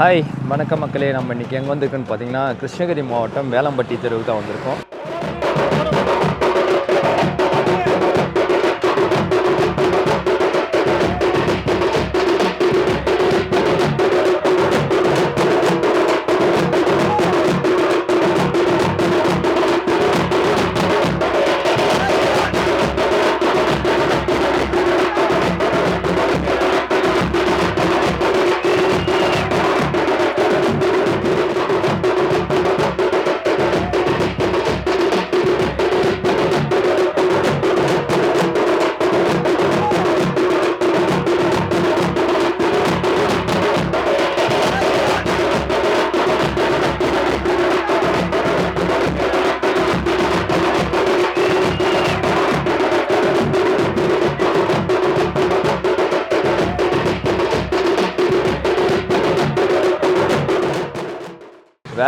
Hi வணக்கம் மக்களே. நம்ம இன்றைக்கி எங்கே வந்திருக்குன்னு பார்த்தீங்கன்னா கிருஷ்ணகிரி மாவட்டம் வேலம்பட்டி தெருவுக்கு தான் வந்திருக்கோம்.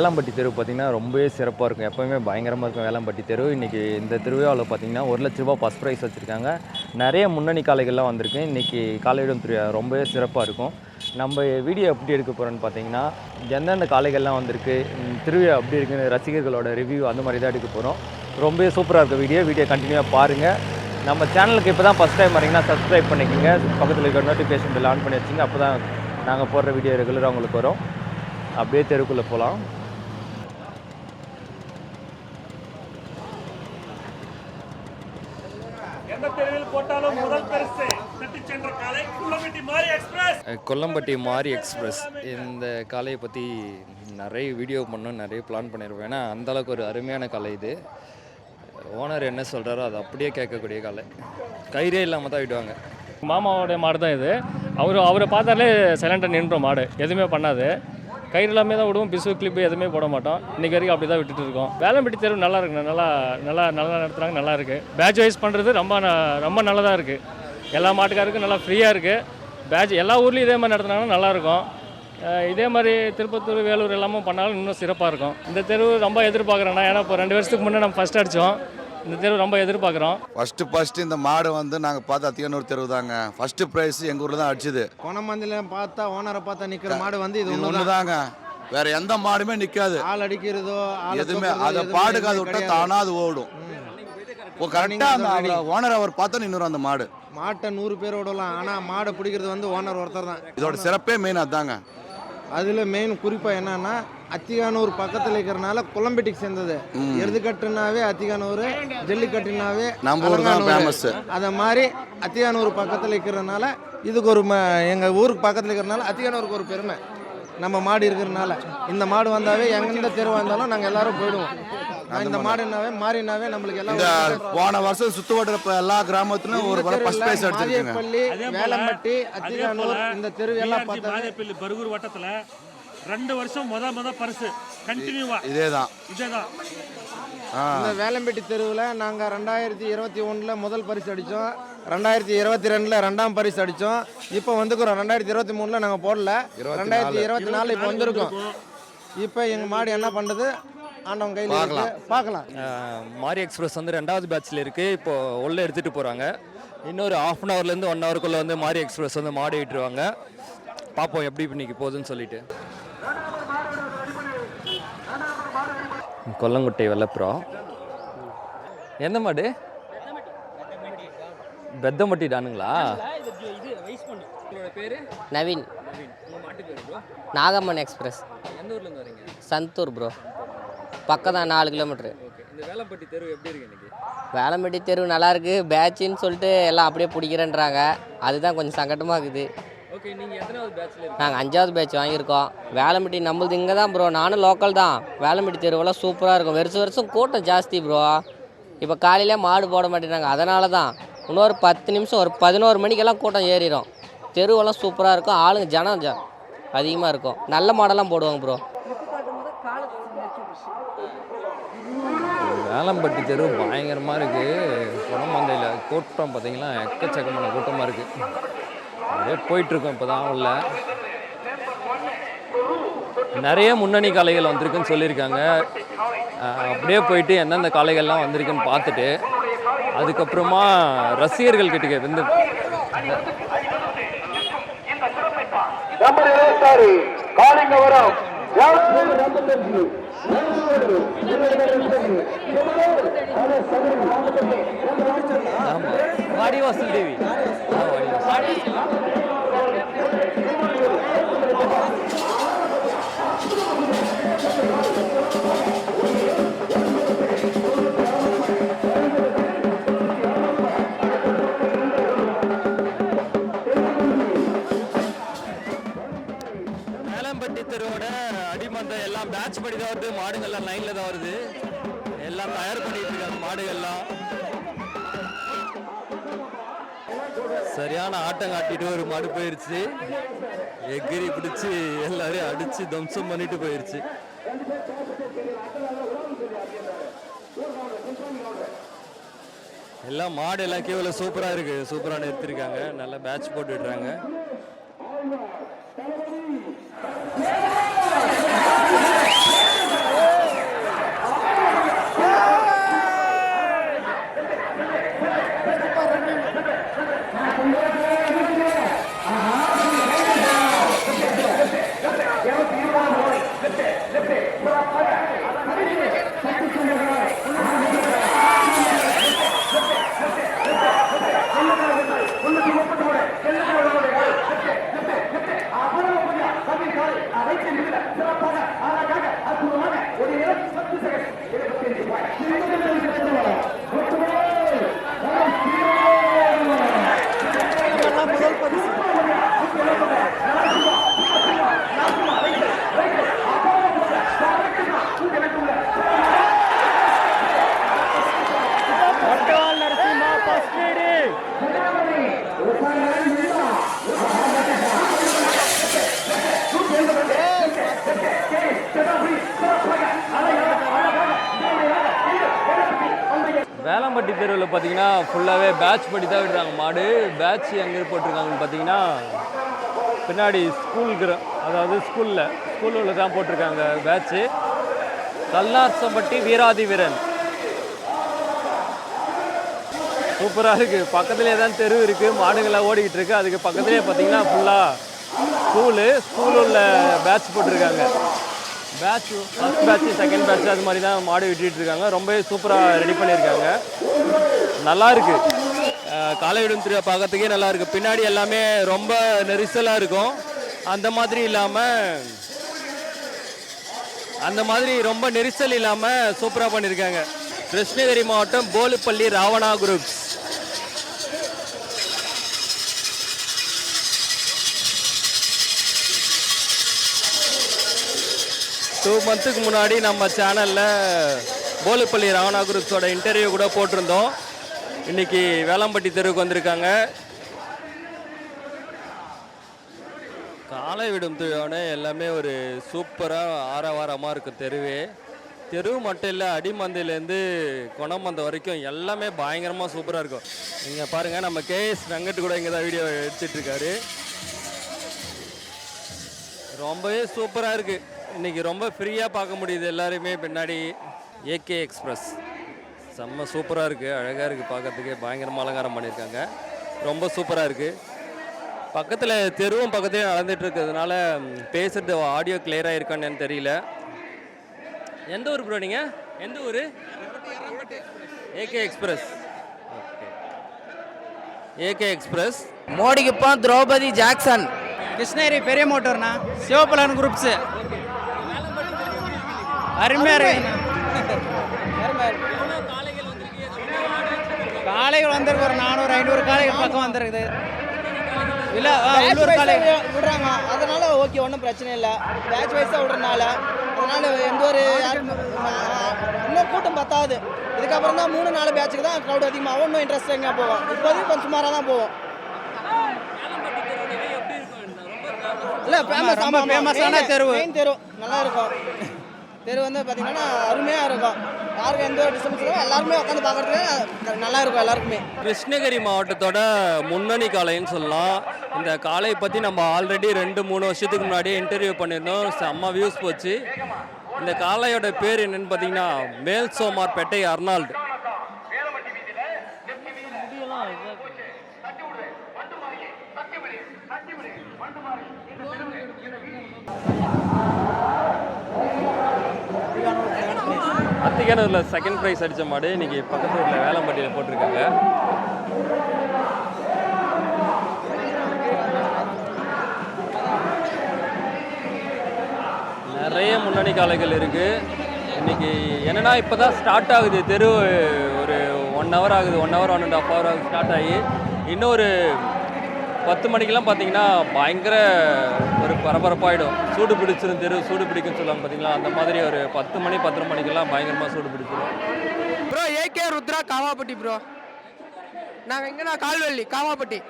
வேலம்பட்டி தெரு பார்த்திங்கன்னா ரொம்பவே சிறப்பாக இருக்கும். எப்போவுமே பயங்கரமாக இருக்கும் வேளாம்பட்டி தெரு. இன்றைக்கி இந்த திருவிழாவில் பார்த்தீங்கன்னா ஒரு லட்ச ரூபா ஃபஸ்ட் ப்ரைஸ் வச்சுருக்காங்க. நிறைய முன்னணி காளைகள்லாம் வந்திருக்கு. இன்றைக்கி காலையிடும் திருவிழா ரொம்பவே சிறப்பாக இருக்கும். நம்ம வீடியோ எப்படி எடுக்க போகிறோன்னு பார்த்தீங்கன்னா எந்தெந்த காளைகள்லாம் வந்திருக்கு திருவிழா எப்படி இருக்குன்னு ரசிகர்களோட ரிவ்யூ அந்த மாதிரி தான் எடுக்க போகிறோம் ரொம்பவே சூப்பராக இருக்கும் வீடியோ வீடியோ கண்டினியூவாக பாருங்கள் நம்ம சேனலுக்கு இப்போ தான் ஃபஸ்ட் டைம் வரீங்கன்னா சப்ஸ்கிரைப் பண்ணிக்கோங்க. பக்கத்தில் இருக்கிற நோட்டிஃபிகேஷன் பில் ஆன் பண்ணி வச்சுங்க அப்போ தான் நாங்கள் போடுற வீடியோ ரெகுலராக உங்களுக்கு வரும். அப்படியே தெருக்குள்ளே போகலாம் எந்த தெருவில் போட்டாலும் முதல் பரிசு தட்டி சென்ற காலை குள்ளமிட்டி மாரி எக்ஸ்பிரஸ் அஹ் கொல்லம்பட்டி மாரி எக்ஸ்பிரஸ். இந்த காலையை பற்றி நிறைய வீடியோ பண்ணணும் நிறைய பிளான் பண்ணியிருப்போம் ஏன்னா அந்தளவுக்கு ஒரு அருமையான கலை இது. ஓனர் என்ன சொல்கிறாரோ அது அப்படியே கேட்கக்கூடிய காலை கயிறே இல்லாமல் தான் விடுவாங்க. மாமாவோடைய மாடு தான் இது. அவர் அவரை பார்த்தாலே சைலண்டாக நின்றோம் மாடு. எதுவுமே பண்ணாது. கயிறு எல்லாமே தான் விடுவோம். பிசு கிளிப்பு எதுவுமே போட மாட்டோம். இன்றைக்கி வரைக்கும் அப்படி தான் விட்டுட்டு இருக்கோம். வேலம்பட்டி தேர்வு நல்லா இருக்குண்ணா நல்லா நல்லா நல்லா நடத்துகிறாங்க நல்லா இருக்குது பேட்ச் வைஸ் பண்ணுறது ரொம்ப ந- ரொம்ப நல்லதாக இருக்குது எல்லா மாட்டுக்காருக்கும் நல்லா ஃப்ரீயாக இருக்குது பேட்ச் எல்லா ஊர்லேயும் இதே மாதிரி நடத்துனாங்கன்னா நல்லாயிருக்கும். இதே மாதிரி திருப்பத்தூர் வேலூர் எல்லாமே பண்ணாலும் இன்னும் சிறப்பாக இருக்கும். இந்த தெருவு ரொம்ப எதிர்பார்க்குறேன்னா ஏன்னா இப்போ ரெண்டு வருஷத்துக்கு முன்னே நம்ம ஃபஸ்ட் அடித்தோம் இந்த தெருவு ரொம்ப எதிர்பார்க்குறோம். ஃபர்ஸ்ட் ஃபர்ஸ்ட் இந்த மாடு வந்து நாங்கள் பார்த்து அத்தியனூர் தெருவு தாங்க. ஃபர்ஸ்ட் ப்ரைஸ் எங்கள் ஊரில் தான் அடிச்சுது. கொணமந்தில பார்த்தா ஓனரை பார்த்தா நிக்கிற மாடு வந்து இது ஒன்று தாங்க வேற எந்த மாடுமே நிற்காது ஆள் அடிக்கிறதோ ஆள் எதுவுமே அதை பாடுக்கு அது விட்டா கிடையாது. தானா அது ஓடும். இப்போ கரெக்டாக அந்த ஓனர் அவர் பார்த்தா நின்றுரும் அந்த மாடு. மாட்டை நூறு பேர் விடலாம். ஆனா மாடை பிடிக்கிறது வந்து ஓனர் ஒருத்தர் தான். இதோட சிறப்பே மெயின் அதாங்க. அதுல மெயின் குறிப்பா என்னன்னா அத்திகானூர் பக்கத்துல இருக்கிறனால குளம்பெட்டிக்கு சேர்ந்தது. எருதுக்கட்டுனாவே அத்திகானூர் ஜல்லிக்கட்டுனாவே நம்ம ஊர் தான். ஃபேமஸ் அத மாதிரி அத்தியானூர் பக்கத்தில் இருக்கிறனால இதுக்கு ஒரு எங்கள் ஊருக்கு பக்கத்தில் இருக்கிறனால அத்தியானூருக்கு ஒரு பெருமை. நம்ம மாடு இருக்கிறனால. இந்த மாடு வந்தாவே எந்த தெருவாக இருந்தாலும் நாங்கள் எல்லாரும் போயிடுவோம். இந்த மாடுனாவே மாறினாவே நம்மளுக்கு இந்த எல்லாம் போன வருஷம் சுத்து வட்டுறப்ப எல்லா கிராமத்துலையும் ஒரு முறை ஃபர்ஸ்ட் ப்ரைஸ் அடிச்சிருக்குங்க மாரியப்பள்ளி வேலம்பட்டி அத்திகானூர் இந்த தெரு எல்லாம் பார்த்தா பருகூர் வட்டத்துல ரெண்டு வருஷம் முத முத பரிசு கண்டினியூவா இதே தான் இதேதான். இந்த வேலம்பட்டி தெருவில் நாங்கள் ரெண்டாயிரத்தி இருபத்தி ஒன்றில் முதல் பரிசு அடித்தோம் ரெண்டாயிரத்தி இருபத்தி ரெண்டில் ரெண்டாம் பரிசு அடித்தோம் இப்போ வந்துக்கிறோம். ரெண்டாயிரத்தி இருபத்தி மூணில் நாங்கள் போடல. ரெண்டாயிரத்தி இருபத்தி நாலு இப்போ வந்திருக்கோம். இப்போ எங்கள் மாடு என்ன பண்ணுறது ஆண்டவன் கையில் பார்க்கலாம். அஹ் மாரி எக்ஸ்பிரஸ் வந்து ரெண்டாவது பேட்ச்சில் இருக்குது இப்போது உள்ளே எடுத்துகிட்டு போகிறாங்க இன்னொரு ஆஃப் அன் ஹவர்லேருந்து ஒன் ஹவருக்குள்ளே வந்து மாரி எக்ஸ்பிரஸ் வந்து மாடி விட்டுருவாங்க பார்ப்போம் எப்படி இன்னைக்கு போகுதுன்னு சொல்லிட்டு. கொல்லங்குட்டை வெள்ளப்புறம் எந்த மாடு? பெத்தம்பட்டி டானுங்களா? நவீன். நாகம்மன் எக்ஸ்பிரஸ். சந்தூர் ப்ரோ. பக்கம் தான் நாலு கிலோமீட்ரு வேலம்பட்டி தெரு எப்படி இருக்கு இன்னைக்கு? வேளம்பட்டி தெரு நல்லா இருக்கு. பேட்சுன்னு சொல்லிட்டு எல்லாம் அப்படியே பிடிக்கிறேன்றாங்க. அதுதான் கொஞ்சம் சங்கட்டமாக இருக்குது. ஓகே நீங்கள் எத்தனாவது பேட்ச்சில் நாங்கள் அஞ்சாவது பேட்ச் வாங்கியிருக்கோம். வேளம்பட்டி நம்மளது இங்கே தான் ப்ரோ நானும் லோக்கல் தான். வேளம்பட்டி தெருவெல்லாம் சூப்பராக இருக்கும். வருஷம் வருஷம் கூட்டம் ஜாஸ்தி ப்ரோ இப்போ காலையிலே மாடு போட மாட்டேங்கிறாங்க அதனால தான் இன்னொரு பத்து நிமிஷம் ஒரு பதினோரு மணிக்கெல்லாம் கூட்டம் ஏறிடும் தெருவெல்லாம் சூப்பராக இருக்கும். ஆளுங்க ஜனம் ஜ அதிகமாக இருக்கும். நல்ல மாடெல்லாம் போடுவாங்க ப்ரோ வேலம்பட்டி தெரு பயங்கரமாக இருக்குது குணமந்தையில் கூட்டம் பார்த்தீங்கன்னா எக்கச்சக்கமான கூட்டமாக இருக்குது அப்படியே போயிட்டுருக்கோம் இப்போ தான் உள்ள. நிறைய முன்னணி காளைகள் வந்திருக்குன்னு சொல்லியிருக்காங்க. அப்படியே போயிட்டு எந்தெந்த காளைகள்லாம் வந்திருக்குன்னு பார்த்துட்டு அதுக்கப்புறமா ரசிகர்கள் கிட்ட வந்து நம்பர் இருபத்தாறு காலிங் அவர் வாடி வாசல் தேவி மேலம்பட்டி தெருவோட அடிமந்தம் எல்லாம் பேட்ச் படிதான் வந்து வருது லைனில் தான் வருது. எல்லாம் தயார் பண்ணிட்டு இருக்காங்க மாடுகள்லாம். சரியான ஆட்டம் காட்டிட்டு ஒரு மாடு போயிருச்சு. எகிரி பிடிச்சி எல்லாரையும் அடிச்சு தம்சம் பண்ணிட்டு போயிருச்சு. எல்லாம் மாடு எல்லாம் கேவல சூப்பராக இருக்கு. சூப்பராக நிறுத்திருக்காங்க. நல்லா பேட்ச் போட்டு விடுறாங்க தெருவில் பார்த்தீங்கன்னா ஃபுல்லாகவே பேட்ச் படி தான் விடுறாங்க மாடு. பேட்ச் எங்கே போட்டிருக்காங்கன்னு பார்த்தீங்கன்னா பின்னாடி ஸ்கூல் கிர அதாவது ஸ்கூலில் ஸ்கூலில் தான் போட்டிருக்காங்க பேட்ச்சு கல்லார்சம்பட்டி வீராதி வீரன் சூப்பராக இருக்குது பக்கத்துலேயே தான் தெரு இருக்குது மாடுங்கள்லாம் ஓடிக்கிட்டு இருக்கு. அதுக்கு பக்கத்துலேயே பார்த்தீங்கன்னா ஃபுல்லாக ஸ்கூலு ஸ்கூல் உள்ள பேட்ச் போட்டிருக்காங்க. Batch first batch second batch அது மாதிரி தான் மாடு விட்டுட்டு இருக்காங்க. ரொம்பவே சூப்பராக ரெடி பண்ணியிருக்காங்க. நல்லா இருக்கு. காலை விடும் திருவிழா பார்க்கறதுக்கே நல்லா இருக்கு. பின்னாடி எல்லாமே ரொம்ப நெரிசலாக இருக்கும். அந்த மாதிரி இல்லாமல் அந்த மாதிரி ரொம்ப நெரிசல் இல்லாமல் சூப்பராக பண்ணியிருக்காங்க. கிருஷ்ணகிரி மாவட்டம் போலுப்பள்ளி ராவணா குரூப்ஸ் டூ மந்த்துக்கு முன்னாடி நம்ம சேனலில் போலுப்பள்ளி ராவணா குரூப்ஸோட இன்டர்வியூ கூட போட்டிருந்தோம். இன்னைக்கு வேளாம்பட்டி தெருவுக்கு வந்திருக்காங்க. காலை விடும் திருவிழானே எல்லாமே ஒரு சூப்பராக ஆரவாரமாக இருக்கும் தெருவே. தெரு மட்டும் இல்லை அடிமந்தையிலேருந்து கொணமந்தை வரைக்கும் எல்லாமே பயங்கரமாக சூப்பராக இருக்கும். நீங்கள் பாருங்கள் நம்ம கேஎஸ் வெங்கட் கூட இங்கே தான் வீடியோ எடுத்துகிட்ருக்காரு ரொம்பவே சூப்பராக இருக்குது இன்னைக்கு ரொம்ப ஃப்ரீயாக பார்க்க முடியுது எல்லாருமே. பின்னாடி ஏகே எக்ஸ்பிரஸ் செம்ம சூப்பராக இருக்குது அழகாக இருக்குது பார்க்கறதுக்கே. பயங்கரமாக அலங்காரம் பண்ணியிருக்காங்க. ரொம்ப சூப்பராக இருக்குது பக்கத்தில் தெருவும் பக்கத்துலேயே நடந்துட்டு இருக்கிறதுனால ம், பேசுறது ஆடியோ கிளியராக இருக்கான்னு தெரியல. எந்த ஊர் ப்ரோ நீங்கள் எந்த ஊர்? AK express okay AK express மோடிக்கு இப்போ திரௌபதி ஜாக்சன். கிருஷ்ணகிரி பெரிய மோட்டர்ண்ணா. சிவபலன் குரூப்ஸ் அருமையாக இருக்குண்ணா காளைகள் வந்திருக்கு ஒரு நானூறு ஐநூறு காளைகள் பக்கம் வந்திருக்குது. இல்லை உள்ளூர் காளை விடுறாங்க. அதனால ஓகே ஒன்றும் பிரச்சனை இல்லை. பேட்ச் வைஸாக விடுறதுனால அதனால எந்த ஒரு யாரும் இன்னும் கூட்டம் பத்தாது. இதுக்கப்புறம் தான் மூணு நாலு பேட்சுக்கு தான் க்ரௌட் அதிகமாகும் இன்னும் இன்ட்ரெஸ்ட் எங்கே போகும் இப்போதைக்கு கொஞ்சம் சுமாராக தான் போகும் இல்லை ஃபேமஸ் ரொம்ப ஃபேமஸான தெருவு. மெயின் தெரு. நல்லா இருக்கும். தெரு வந்து பார்த்தீங்கன்னா அருமையாக இருக்கும். யாருக்கும் எந்த ஒரு டிஸ்டர்பன்ஸ் எல்லாருமே உட்காந்து பார்க்குறதுக்கு நல்லா இருக்கும் எல்லாருக்குமே. கிருஷ்ணகிரி மாவட்டத்தோட முன்னணி காளைன்னு சொல்லலாம். இந்த காளையை பற்றி நம்ம ஆல்ரெடி ரெண்டு மூணு வருஷத்துக்கு முன்னாடியே இன்டர்வியூ பண்ணியிருந்தோம். செம்ம வியூஸ் போச்சு. இந்த காளையோட பேர் என்னன்னு பார்த்தீங்கன்னா மேல் சோமார் பெட்டை அர்னால்டு. அத்திக்கனூரில் செகண்ட் ப்ரைஸ் அடித்த மாடு இன்னைக்கு பக்கத்து ஊரில் வேளம்பட்டியில் போட்டிருக்காங்க. நிறைய முன்னணி காளைகள் இருக்குது இன்னைக்கு என்னன்னா இப்போ தான் ஸ்டார்ட் ஆகுது. தெரு ஒரு ஒன் ஹவர் ஆகுது. One hour one and half hour ஆகுது ஸ்டார்ட் ஆகி. இன்னொரு பத்து மணிக்கெல்லாம் பார்த்தீங்கன்னா பயங்கர ஒரு பரபரப்பாயிடும். சூடு பிடிச்சிரும் தெரு சூடு பிடிக்கும்னு சொல்லுவாங்க பார்த்தீங்களா? அந்த மாதிரி ஒரு பத்து மணி பத்தரை மணிக்கெல்லாம் பயங்கரமாக சூடு பிடிச்சிரும். Bro AK Rudra Kavapatti bro. நாங்கள் எங்கன்னா கால்வெள்ளி காவாப்பட்டி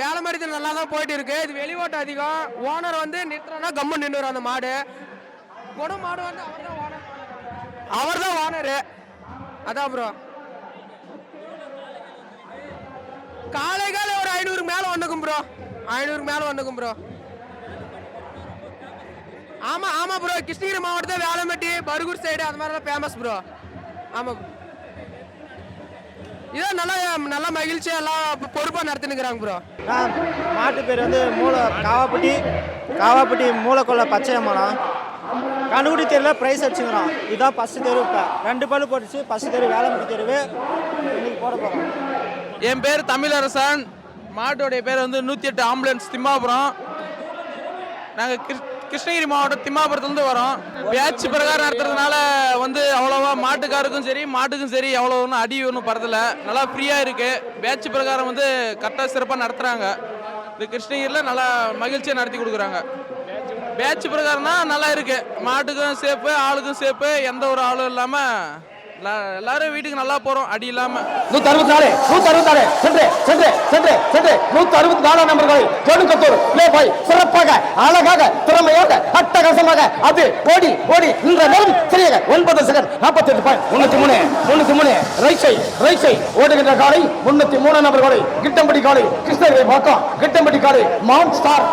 வேலை மாதிரி நல்லா தான் போயிட்டு இருக்கு இது வெளிவோட்டம் அதிகம். ஓனர் வந்து நிறுத்துறோன்னா கம்மு நின்றுரும் அந்த மாடு. குணம் மாடு வந்து அவர் தான் ஓனர் அவர் தான் ஓனரு அதான் ப்ரோ. காலை காலை ஒரு ஐநூறுக்கு மேலே வந்துக்கும் ப்ரோ ஐநூறுக்கு மேலே வந்துக்கும் ப்ரோ ஆமாம் ஆமாம் ப்ரோ கிருஷ்ணகிரி மாவட்டத்தில் வேலம்பட்டி பருகூர் சைடு அது மாதிரிலாம் ஃபேமஸ் ப்ரோ ஆமாம் இதான் நல்லா நல்லா மகிழ்ச்சியாக எல்லாம் பொறுப்பாக நடத்தினுக்கிறாங்க ப்ரோ மாட்டு பேர் வந்து மூளை காவாப்பட்டி காவாப்பட்டி மூளைக்குள்ள பச்சையம்மனம் அம்மனம் தெருவில் ப்ரைஸ் அடிச்சுக்கிறோம் இதுதான் ஃபஸ்ட்டு தெரு இப்போ. ரெண்டு பல்லு போட்டுச்சு. ஃபஸ்ட்டு தெரு வேலைமுடி தெருவு. இன்னைக்கு போட போகிறோம் என் பேர் தமிழரசன். மாட்டோடைய பேர் வந்து நூற்றி எட்டு ஆம்புலன்ஸ் திம்மாபுரம். நாங்கள் கிருஷ்ணகிரி மாவட்டம் திம்மாபுரத்துலேருந்து வரோம். பேட்ச் பிரகாரம் நடத்துறதுனால வந்து அவ்வளோவா மாட்டுக்காருக்கும் சரி மாட்டுக்கும் சரி அவ்வளோ ஒன்றும் அடி ஒன்றும் படுறதில்லை நல்லா ஃப்ரீயாக இருக்குது பேட்ச் பிரகாரம் வந்து கரெக்டாக சிறப்பாக நடத்துகிறாங்க இது கிருஷ்ணகிரியில் நல்லா மகிழ்ச்சியாக நடத்தி கொடுக்குறாங்க. பேட்ச் பிரகாரம்னா நல்லா இருக்குது மாட்டுக்கும் சேஃபு ஆளுக்கும் சேஃபு எந்த ஒரு ஆளும் இல்லாமல் எல்லாரும் வீட்டுக்கு நல்லா போறோம். அடி இல்லாம. நூத்தி அறுபத்தி நாலு நூத்தி அறுபத்தி நாலு சென்று சென்று சென்று சென்று நூத்தி அறுபத்தி நாலாம் நம்பர்களை ஜோடுகத்தூர் பிளே பாய் சிறப்பாக அழகாக திறமையாக அட்டகாசமாக அது ஓடி ஓடி நின்ற நேரம் சரியாக ஒன்பது செகண்ட் நாற்பத்தி எட்டு பாயிண்ட் முன்னூத்தி மூணு முன்னூத்தி மூணு ரைட் சை ரைட் சை ஓடுகின்ற காலை முன்னூத்தி மூணு நபர் காலை கிட்டம்பட்டி காலை கிருஷ்ணகிரி பக்கம் கிட்டம்பட்டி காலை மவுண்ட் ஸ்டார்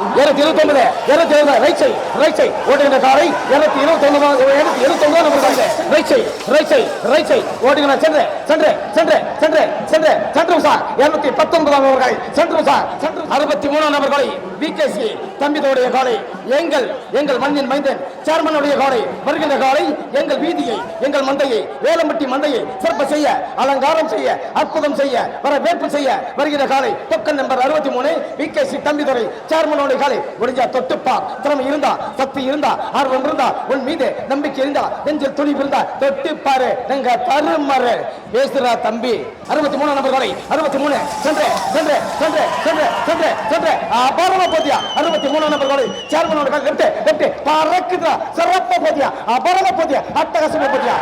இருநூத்தி இருபத்தி ஒன்பது இருநூத்தி இருபது ரைட் சை ரைட் சை ஓடுகின்ற காரை இருநூத்தி இருபத்தி ஒன்பது இருநூத்தி இருபத்தி ஒன்பது நம்பர் காலை right side right side right side ஓடுகின்ற சென்று சென்று சென்று சென்று சென்று. சென்று சார் இருநூத்தி பத்தொன்பதாம் நம்பர் காலை சென்று சார் சென்று அறுபத்தி மூணாம் நம்பர் காலை பிகேசி தம்பிதோடைய காலை எங்கள் எங்கள் மண்ணின் மைந்தன் சேர்மனுடைய காலை வருகின்ற காலை எங்கள் வீதியை எங்கள் மந்தையை வேலம்பட்டி மந்தையை சிறப்பு செய்ய அலங்காரம் செய்ய அற்புதம் செய்ய வர வேட்பு செய்ய வருகிற காலை தொக்கன் நம்பர் அறுபத்தி மூணு விகேசி தம்பிதுரை சேர்மனோட காலை முடிஞ்சா தொட்டுப்பா திறமை இருந்தா சக்தி இருந்தா ஆர்வம் இருந்தா உன் மீது நம்பிக்கை இருந்தா நெஞ்சில் துணிவு இருந்தா தொட்டு பாரு எங்க தருமாறு பேசுறா தம்பி. அறுபத்தி மூணு நம்பர் காலை அறுபத்தி மூணு சென்று சென்று சென்று சென்று சென்று. சென்று அபாரமா போத்தியா அறுபத்தி மூணாம் நம்பர் காலை சேர்மனோட காலை லெப்ட் லெப்ட் பறக்குதா சிறப்பா போதியா அபரத போதியா அட்டகாசமா போதியா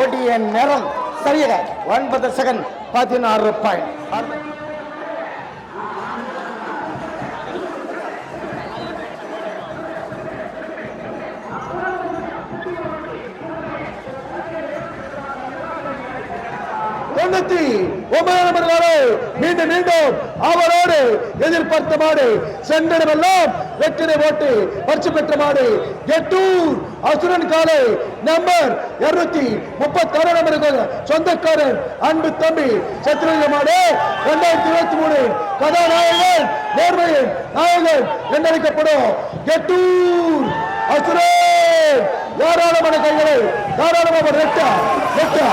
ஓடிய நேரம் சரியாக ஒன்பது செகண்ட் பதினாறு பாயிண்ட் தொண்ணூத்தி ஒன்பதாம் நம்பர் மீண்டும் மீண்டும் அவரோடு எதிர்பார்த்த மாடு சென்றடமெல்லாம் வெற்றினை ஓட்டு பரிசு பெற்ற மாடு எட்டூர் அசுரன் காலை நம்பர் இருநூத்தி முப்பத்தி ஆறு நம்பர் சொந்தக்காரன் அன்பு தம்பி சத்ருக மாடு இரண்டாயிரத்தி இருபத்தி மூணு கதாநாயகன் நேர்மையின் நாயகன் என்றழைக்கப்படும் எட்டூர் அசுரன். தாராளமான கைகளை தாராளமாக ரெட்டா ரெட்டா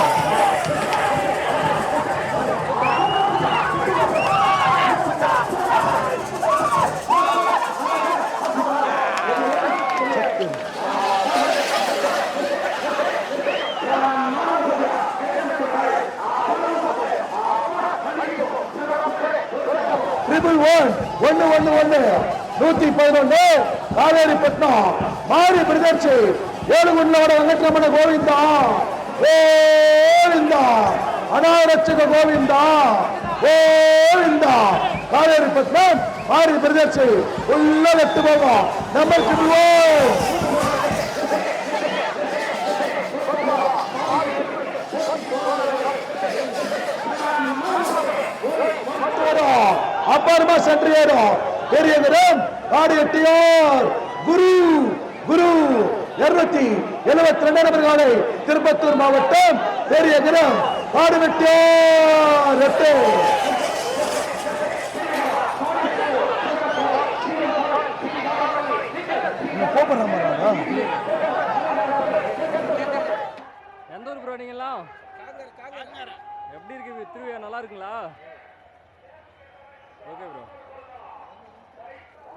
ட்ரிபிள் ஒன் ஒன்னு ஒன்னு ஒன்னு நூத்தி பதினொன்னு. காவேரிப்பட்டினம் மாறி பிரதர்ச்சி. ஏழுகுண்டோட வெங்கட்ரமண கோவிந்தா. கோவிந்தா. அனாரட்சக கோவிந்தா. கோவிந்தா. காவேரிப்பட்டினம் மாறி பிரதர்ச்சி. உள்ள வெட்டு போவோம். நம்பர் ட்ரிபிள் ஒன் அபாரமா சென்று ஏறும். பெரிய வீரன் ஆடியட்டியார் குரு குரு இருநூத்தி எழுபத்தி ரெண்டு நபர் திருப்பத்தூர் மாவட்டம் பெரிய கிரம் ஆடுவெட்டியார் எட்டு. எந்த ஊர் ப்ரோ நீங்களாம் எப்படி இருக்கு திருவிழா நல்லா இருக்குங்களா? ஓகே ப்ரோ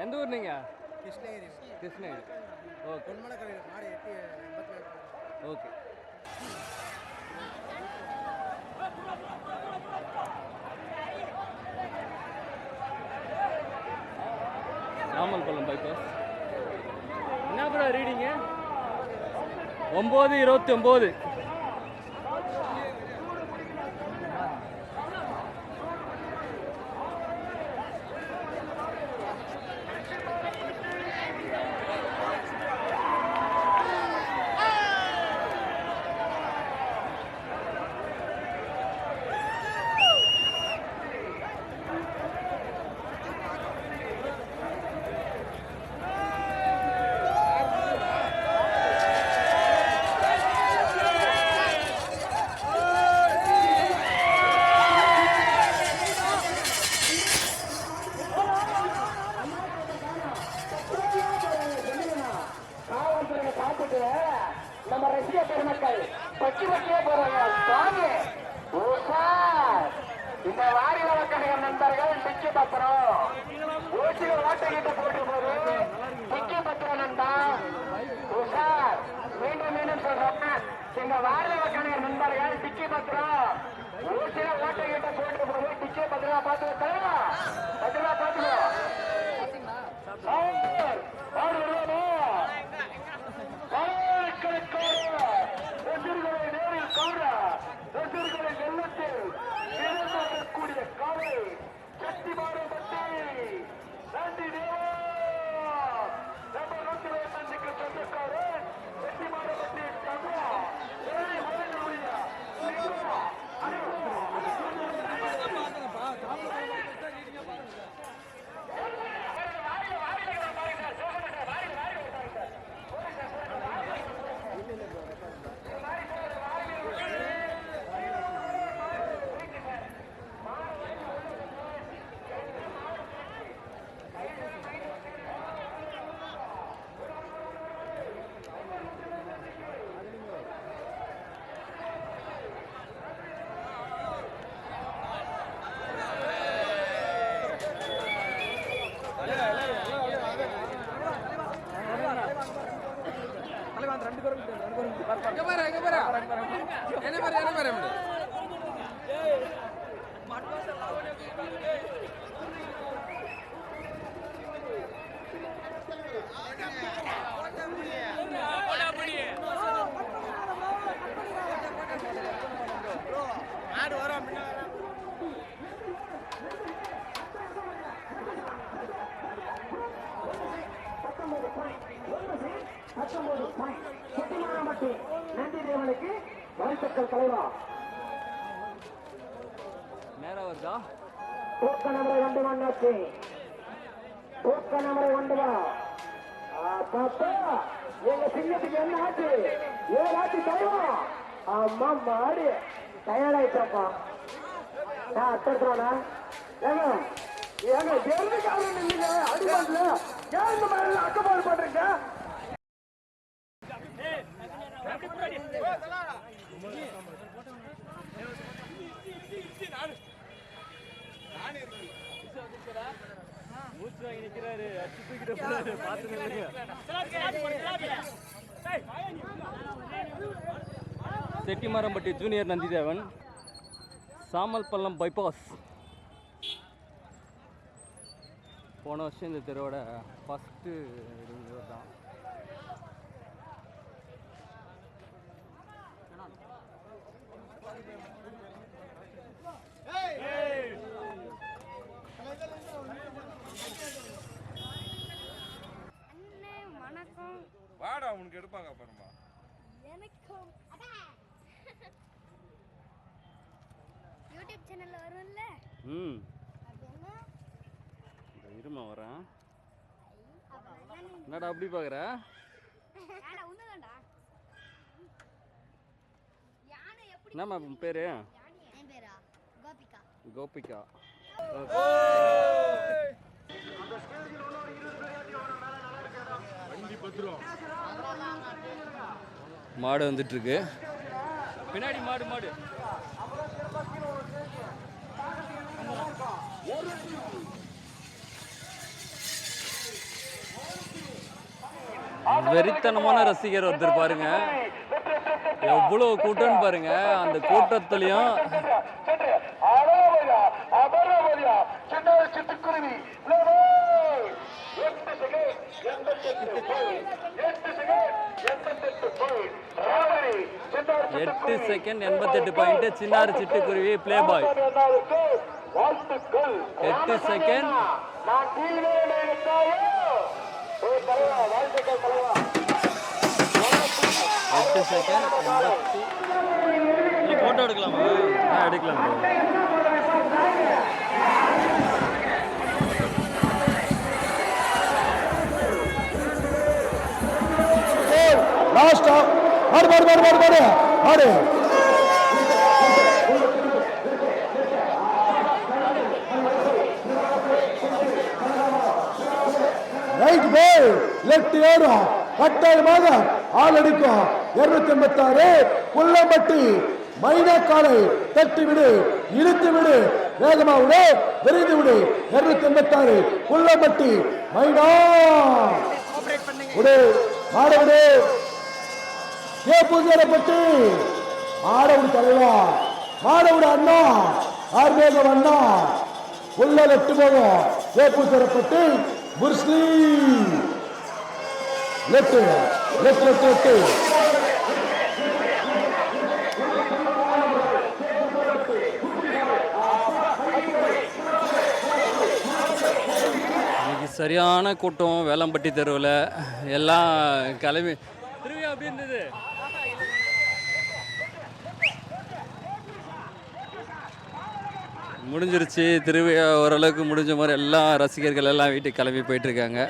எந்த ஊர் நீங்கள் கிருஷ்ணகிரி. கிருஷ்ணகிரி. ஓகே பொன்மலை கோவில் மாடு எட்டு ஓகே நாமல்பள்ளம் பைபாஸ் என்ன ப்ரோ ரீடிங்கு ஒம்பது இருபத்தி ஒம்பது. வாழ்த்துக்கள் தலைவா. நேரம் வருதா தூக்க நம்பரை கொண்டு வந்தாச்சு. தூக்க நம்பரை கொண்டு வா. எங்க சிங்கத்துக்கு என்ன ஆச்சு? ஏழு ஆச்சு தலைவா. அம்மா மாடு. தயாராயிட்டப்பா நான் அத்தடுறோண்ணா ஏங்க ஏங்க எதுக்காக நில்லுங்க அடிமாட்டில் ஏன் இந்த மாதிரி அக்கப்பாடு பண்றீங்க மூச்சு வாங்கி நிற்கிறாரு தூக்கிட்டு போறாரு. பார்த்து நில்லுங்க செட்டிமரம்பட்டி ஜூனியர் நந்திதேவன் சாமல்பள்ளம் பைபாஸ் போன வருஷம் இந்த தெருவோட ஃபஸ்ட்டு இவர் தான் அண்ணே வணக்கம் வாடா உனக்கு எடுப்பாங்க அப்புறமா. எனக்கும். யூடியூப் சேனல்ல வரும்ல? ம். அது என்ன? இந்த இருமா வரேன் என்னடா அப்படி எப்படி என்னம்மா உன் பேரா? கோபிகா. கோபிகா. மாடு வந்துட்டுருக்கு. பின்னாடி மாடு மாடு. வெறித்தனமான ரசிகர் ஒருத்தர் பாருங்க. எவ்வளோ கூட்டம்னு பாருங்க. அந்த கூட்டத்துலேயும் எட்டு செகண்ட் எண்பத்தெட்டு பாயிண்ட் சின்னாறு சிட்டுக்குருவி ப்ளே பாய் எட்டு செகண்ட் எட்டு செகண்ட் ஃபோட்டோ எடுக்கலாமா? எடுக்கலாம் லாஸ்டா மாடு பாடு பாடு பாடு பாடு மாடு ரைட் போய் லெஃப்ட் ஏறும் கட்டாயமாக ஆள் அடிக்கும் இருநூத்தி எண்பத்தி ஆறு புள்ளம்பட்டி. மைனா காலை தட்டி விடு இழுத்து விடு வேகமா விடு. விரைந்து விடு இருநூத்தி எண்பத்தி ஆறு புள்ளம்பட்டி. மைனா. விடு. ஆட விடு. ஏ பூஜைப்பட்டு ஆடவுடி தலைவா ஆடவுடு அண்ணா ஆர்மேகம் அண்ணா உள்ள லெட்டு போகும் ஏ பூஜைப்பட்டு புர்ஸ்லி லெட்டு லெட்டு லெட்டு லெப்ட் இன்னைக்கு சரியான கூட்டம் வேலம்பட்டி தெருவில். எல்லாம் கிளம்பி திருவிழா எப்படி இருந்தது. முடிஞ்சிருச்சு. திருவிழா ஓரளவுக்கு முடிஞ்ச மாதிரி எல்லாம் ரசிகர்கள் எல்லாம் வீட்டுக்கு கிளம்பி போயிட்டு இருக்காங்க.